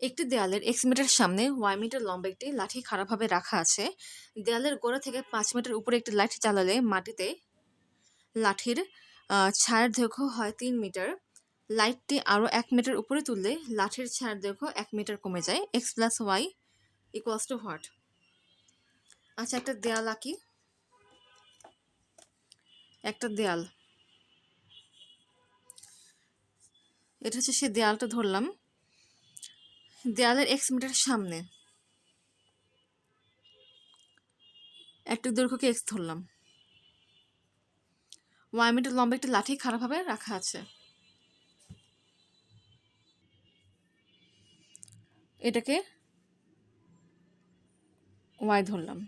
একটি দেয়ালের X metre সামনে ওয়াই মিটার লম্বা একটি লাঠি খারাপভাবে রাখা আছে। দেয়ালের গোড়া থেকে পাঁচ মিটার উপরে একটি লাঠি চালালে মাটিতে লাঠির ছায়ার দৈর্ঘ্য হয় তিন মিটার লাইটটি আরও এক মিটার উপরে তুললে লাঠির ছায়ার দৈর্ঘ্য এক মিটার কমে যায়। X plus Y equals to what আচ্ছা একটা দেয়াল আঁকি। একটা দেয়াল। এটা হচ্ছে সে দেয়ালটা ধরলাম। দেয়ালের এক্স মিটার সামনে। একটি দৈর্ঘ্যকে এক্স ধরলাম। ওয়াই মিটার লম্বা একটি লাঠি খারাপভাবে রাখা আছে। এটাকে ওয়াই ধরলাম।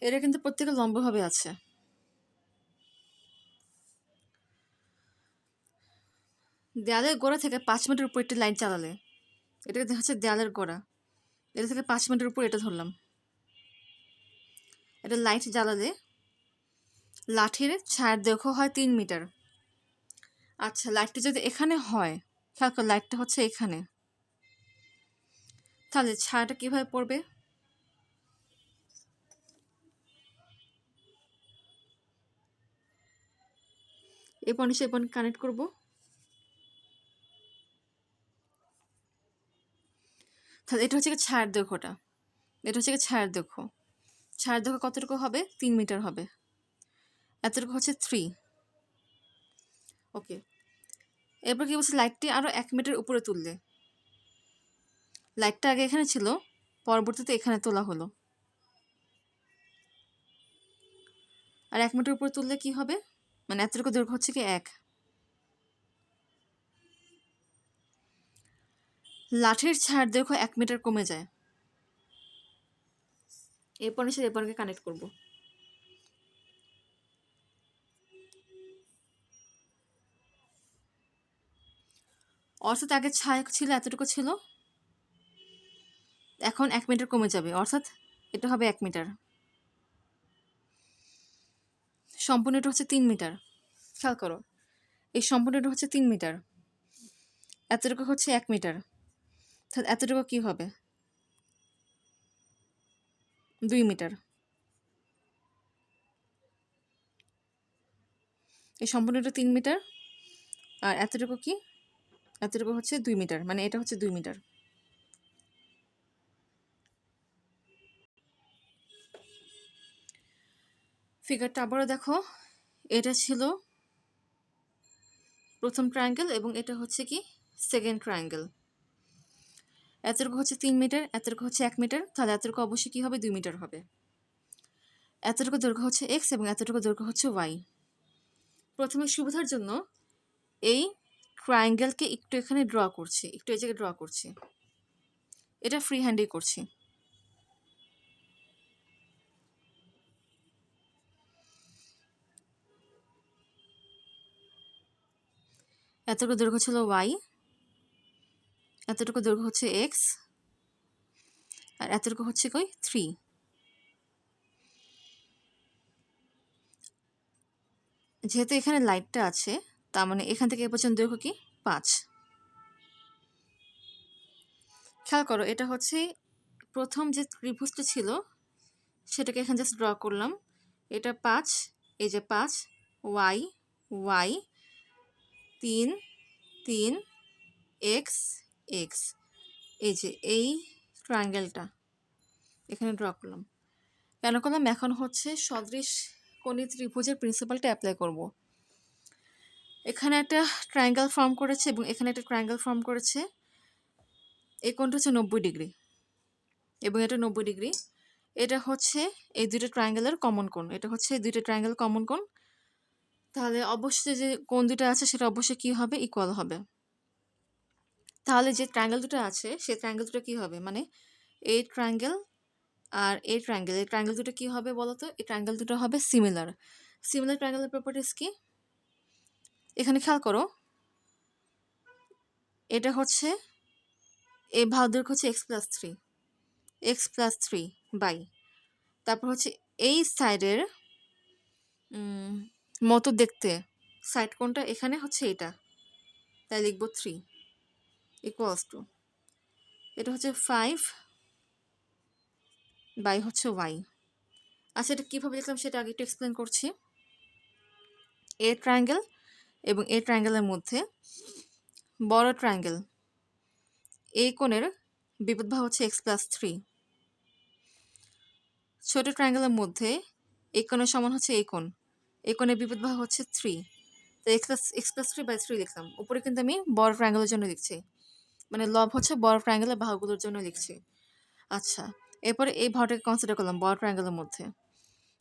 এটা কিন্তু প্রত্যেকে লম্বভাবে আছে। দেয়ালের গোড়া থেকে পাঁচ মিনিটের উপর একটি লাইন চালালে এটাকে দেখা যাচ্ছে দেয়ালের গোড়া। এটা থেকে পাঁচ মিনিটের উপর এটা ধরলাম। এটা লাইট জ্বালালে লাঠির ছায়ার দৈর্ঘ্য হয় তিন মিটার। আচ্ছা লাইটটা যদি এখানে হয়, খেয়াল কর, লাইটটা হচ্ছে এখানে। তাহলে ছায়াটা কীভাবে পড়বে? A point C point connect করব। তাহলে এটা হচ্ছে ছায়ার দৈর্ঘ্যটা। এটা হচ্ছে ছায়ার দৈর্ঘ্য। ছায়ার দৈর্ঘ্য কতটুকু হবে? তিন মিটার হবে। এতটুকু হচ্ছে থ্রি ওকে এরপর কি বলছে? লাইটটি আরও এক মিটার উপরে তুললে। লাইটটা আগে এখানে ছিল, পরবর্তীতে এখানে তোলা হলো। আর এক মিটার উপরে তুললে কি হবে? মানে এতটুকু দৈর্ঘ্য হচ্ছে কি এক। লাঠির ছাড় দৈর্ঘ্য এক মিটার কমে যায়। এরপর এসে এরপরকে কানেক্ট করব। অর্থাৎ আগে ছায়া ছিল, এতটুকু ছিল। এখন এক মিটার কমে যাবে, অর্থাৎ এটা হবে এক মিটার। সম্পূর্ণটা হচ্ছে তিন মিটার। খেয়াল করো, এই সম্পূর্ণটা হচ্ছে তিন মিটার। এতটুকু হচ্ছে এক মিটার। এতটুকু কি হবে? দুই মিটার। এই সম্পূর্ণটা তিন মিটার, আর এতটুকু কি? এতটুকু হচ্ছে দুই মিটার মানে এটা হচ্ছে দুই মিটার। ফিগারটা আবারও দেখো, এটা ছিল প্রথম ট্রায়াঙ্গেল এবং এটা হচ্ছে কি সেকেন্ড ট্রায়াঙ্গেল এতটুকু হচ্ছে তিন মিটার, এতটুকু হচ্ছে এক মিটার, তাহলে এতটুকু অবশ্যই কী হবে? দুই মিটার হবে। এতটুকু দৈর্ঘ্য হচ্ছে এক্স এবং এতটুকু দৈর্ঘ্য হচ্ছে ওয়াই প্রথমে সুবিধার জন্য এই ট্রায়াঙ্গেলকে একটু এখানে ড্র করছি, একটু এই জায়গায় ড্র করছি। এটা ফ্রি হ্যান্ডেই করছি। এতটুকু দৈর্ঘ্য ছিল ওয়াই এতটুকু দৈর্ঘ্য হচ্ছে এক্স আর এতটুকু হচ্ছে কই? থ্রি যেহেতু এখানে লাইটটা আছে, তার মানে এখান থেকে এ পর্যন্ত দৈর্ঘ্য কি? পাঁচ। খেয়াল করো, এটা হচ্ছে প্রথম যে ত্রিভুজটা ছিল, সেটাকে এখানে জাস্ট ড্র করলাম। এটা পাঁচ, এই যে পাঁচ ওয়াই ওয়াই তিন তিন এক্স এক্স এই যে এই ট্রায়াঙ্গেলটা এখানে ড্র করলাম। কেন করলাম? এখন হচ্ছে সদৃশ কোণী ত্রিভুজের প্রিন্সিপালটা অ্যাপ্লাই করব। এখানে একটা ট্রায়াঙ্গেল ফর্ম করেছে এবং এখানে একটা ট্রায়াঙ্গেল ফর্ম করেছে। এই কোণটা হচ্ছে নব্বই ডিগ্রি। এবং এটা নব্বই ডিগ্রি। এটা হচ্ছে এই দুইটা ট্রায়াঙ্গেলের কমন কোণ। এটা হচ্ছে এই দুইটা ট্রায়াঙ্গেল কমন কোণ। তাহলে অবশ্যই যে কোণ দুটো আছে, সেটা অবশ্যই কী হবে? ইকুয়াল হবে। তাহলে যে ট্রায়াঙ্গেল দুটো আছে সেই ট্রায়াঙ্গেল দুটো কী হবে? মানে এই ট্রায়াঙ্গেল আর এই ট্রায়াঙ্গেল এই ট্রায়াঙ্গেল দুটো কী হবে বলো তো এই ট্রায়াঙ্গেল দুটো হবে সিমিলার সিমিলার ট্রায়াঙ্গেলের প্রপার্টিস কি? এখানে খেয়াল করো। এটা হচ্ছে এই ভাগ হচ্ছে X plus three X plus three by তারপর হচ্ছে এই সাইডের মতো দেখতে সাইড কোনটা এখানে হচ্ছে এটা। তাই লিখব থ্রি ইকুয়ালস টু এটা হচ্ছে ফাইভ বাই হচ্ছে ওয়াই আচ্ছা এটা কীভাবে লিখলাম সেটা আগে একটু এক্সপ্লেন করছি। এ ট্রায়াঙ্গেল এবং এ ট্রায়াঙ্গেলের মধ্যে বড় ট্রায়াঙ্গেল এই কোণের বিপদভাব হচ্ছে এক্স প্লাস থ্রি ছোটো ট্রায়াঙ্গেলের মধ্যে এই কোণের সমান হচ্ছে এই কোণ এই কোণের বিপদভাব হচ্ছে থ্রি তো X plus X plus three by three লিখলাম উপরে কিন্তু আমি বড় ট্রায়াঙ্গেলের জন্য লিখছি। মানে লব হচ্ছে বড় ট্রায়াঙ্গেলের বাহুগুলোর জন্য লিখছি। আচ্ছা এরপরে এই ভাওটাকে কনসিডার করলাম বড় ট্রায়াঙ্গেলের মধ্যে।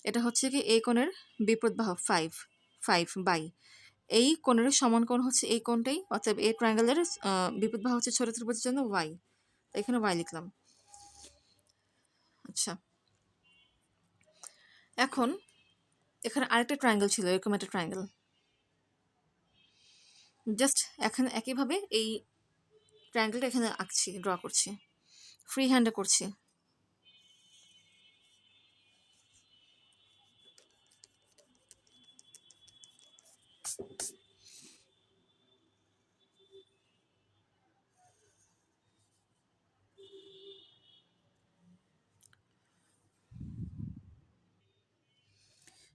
এটা হচ্ছে কি, এই কোণের বিপরীত বাহু ফাইভ ফাইভ বাই এই কোণের সমান কোণ হচ্ছে এই কোণটাই অর্থাৎ এই ট্রায়াঙ্গেলের বিপরীত বাহু হচ্ছে ছোট ত্রিভুজের জন্য ওয়াই এখানে ওয়াই লিখলাম। আচ্ছা। এখন এখানে আরেকটা ট্রায়াঙ্গেল ছিল, এরকম একটা ট্রায়াঙ্গেল জাস্ট এখানে একইভাবে এই ট্রায়াঙ্গেলটা এখানে আঁকছি ড্র করছি। ফ্রি হ্যান্ডে করছি।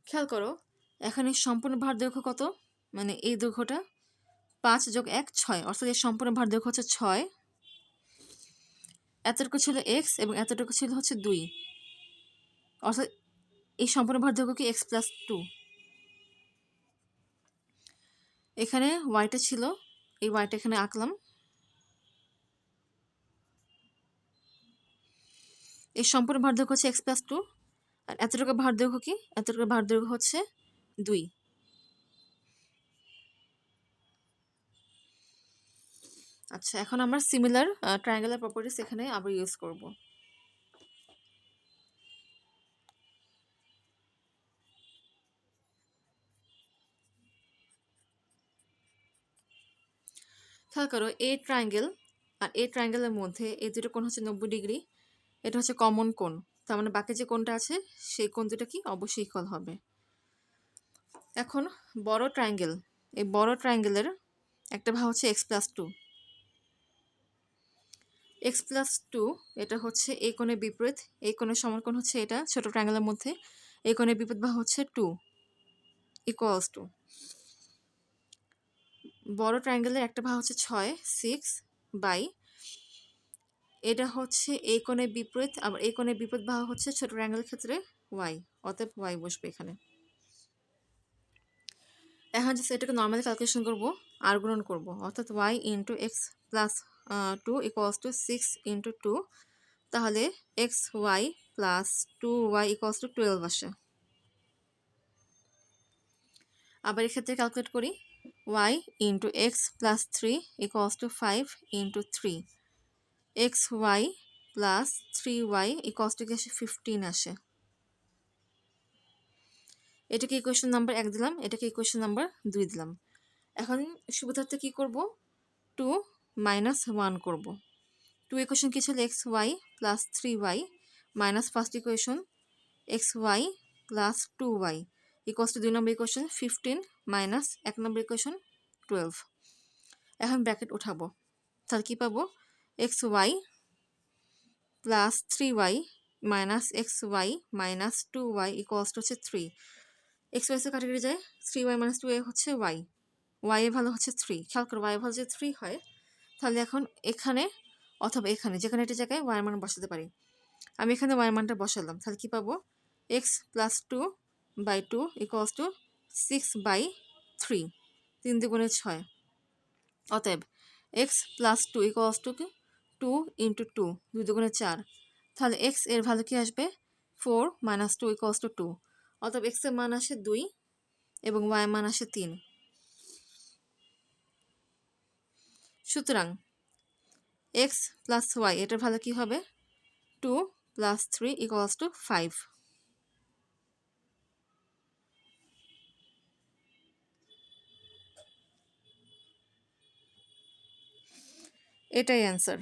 খেয়াল করো, এখানে সম্পূর্ণ ভার দৈর্ঘ্য কত? মানে এই দৈর্ঘ্যটা পাঁচ যোগ এক ছয়, অর্থাৎ এর সম্পূর্ণ ভার দৈর্ঘ্য হচ্ছে ছয়। এতটুকু ছিল এক্স এবং এতটুকু ছিল হচ্ছে দুই। অর্থাৎ এই সম্পূর্ণ ভার দৈর্ঘ্য কি এক্স প্লাস টু এখানে ওয়াইটা ছিল, এই ওয়াইটা এখানে আঁকলাম। এই সম্পূর্ণ ভার দৈর্ঘ্য হচ্ছে এক্স প্লাস টু আর এতটুকু ভার দৈর্ঘ্য কি, এতটুকু ভার দৈর্ঘ্য হচ্ছে দুই। আচ্ছা এখন আমরা সিমিলার ট্রায়াঙ্গুলার প্রপার্টিস এখানে আবার ইউজ করব। খেয়াল করো এ ট্রায়াঙ্গেল আর এ ট্রায়াঙ্গেলের মধ্যে এই দুটো কোণ হচ্ছে নব্বই ডিগ্রি, এটা হচ্ছে কমন কোণ। তার মানে বাকি যে কোণটা আছে, সেই কোণ দুটো কি অবশ্যই ইকুয়াল হবে। এখন বড় ট্রায়াঙ্গেল এই বড় ট্রায়াঙ্গেলের একটা ভাগ হচ্ছে X plus two X plus two এটা হচ্ছে এই কোণের বিপরীত। এই কোণের সমরকোণ হচ্ছে এটা, ছোট ট্রায়াঙ্গেলের মধ্যে। এই কোণের বিপরীত ভাগ হচ্ছে টু ইকুয়ালস টু বড় ট্রায়াঙ্গেলের একটা ভাগ হচ্ছে ছয় সিক্স বাই এটা হচ্ছে এই কোণের বিপরীত, আবার এই কোণের বিপরীত ভাগ হচ্ছে ছোট ট্রায়াঙ্গেলের ক্ষেত্রে ওয়াই অতএব ওয়াই বসবে এখানে। এখন জাস্ট এটাকে নর্মালি ক্যালকুলেশন করব, আর গুণন করব, অর্থাৎ Y into X plus two equals to six into two তাহলে X Y plus two Y equals to twelve আসে। আবার এক্ষেত্রে ক্যালকুলেট করি Y into X plus three equals to five into three X Y plus three Y equals to আসে fifteen আসে। এটাকে equation number এক দিলাম, এটাকে ইকুয়েশন নাম্বার দুই দিলাম। এখন সুবিধার্থে কী করব? টু মাইনাস ওয়ান করব। টু ইকুয়েশন কী ছিল? X Y plus three Y minus first equation X Y plus two Y equals to দুই নম্বর ইকুয়েশন ফিফটিন মাইনাস এক নম্বর ইকুয়েশন টুয়েলভ এখন ব্র্যাকেট উঠাবো। তাহলে কী পাবো? X Y plus three Y minus X Y minus two Y equals to হচ্ছে three X Y কাটাকাটি যায়। Three Y minus two Y হচ্ছে ওয়াই ওয়াই এ ভালো হচ্ছে থ্রি খেয়াল করো ওয়াই ভালো যে থ্রি হয় তাহলে এখন এখানে অথবা এখানে, যেখানে একটা জায়গায় ওয়াই মান বসাতে পারি। আমি এখানে ওয়াই মানটা বসালাম। তাহলে কী পাবো? X plus two by two equals to six by three তিন দুগুণে ছয়। অতএব X plus two equals to two into two দুই দুগুণে চার। তাহলে এক্সের ভ্যালু কী আসবে? Four minus two equals to two অতএব এক্সের মান আসে দুই এবং ওয়াই মান আসে তিন। সুতরাং এক্স প্লাস ওয়াই এটার ভালো কী হবে? Two plus three equals to five এটাই অ্যান্সার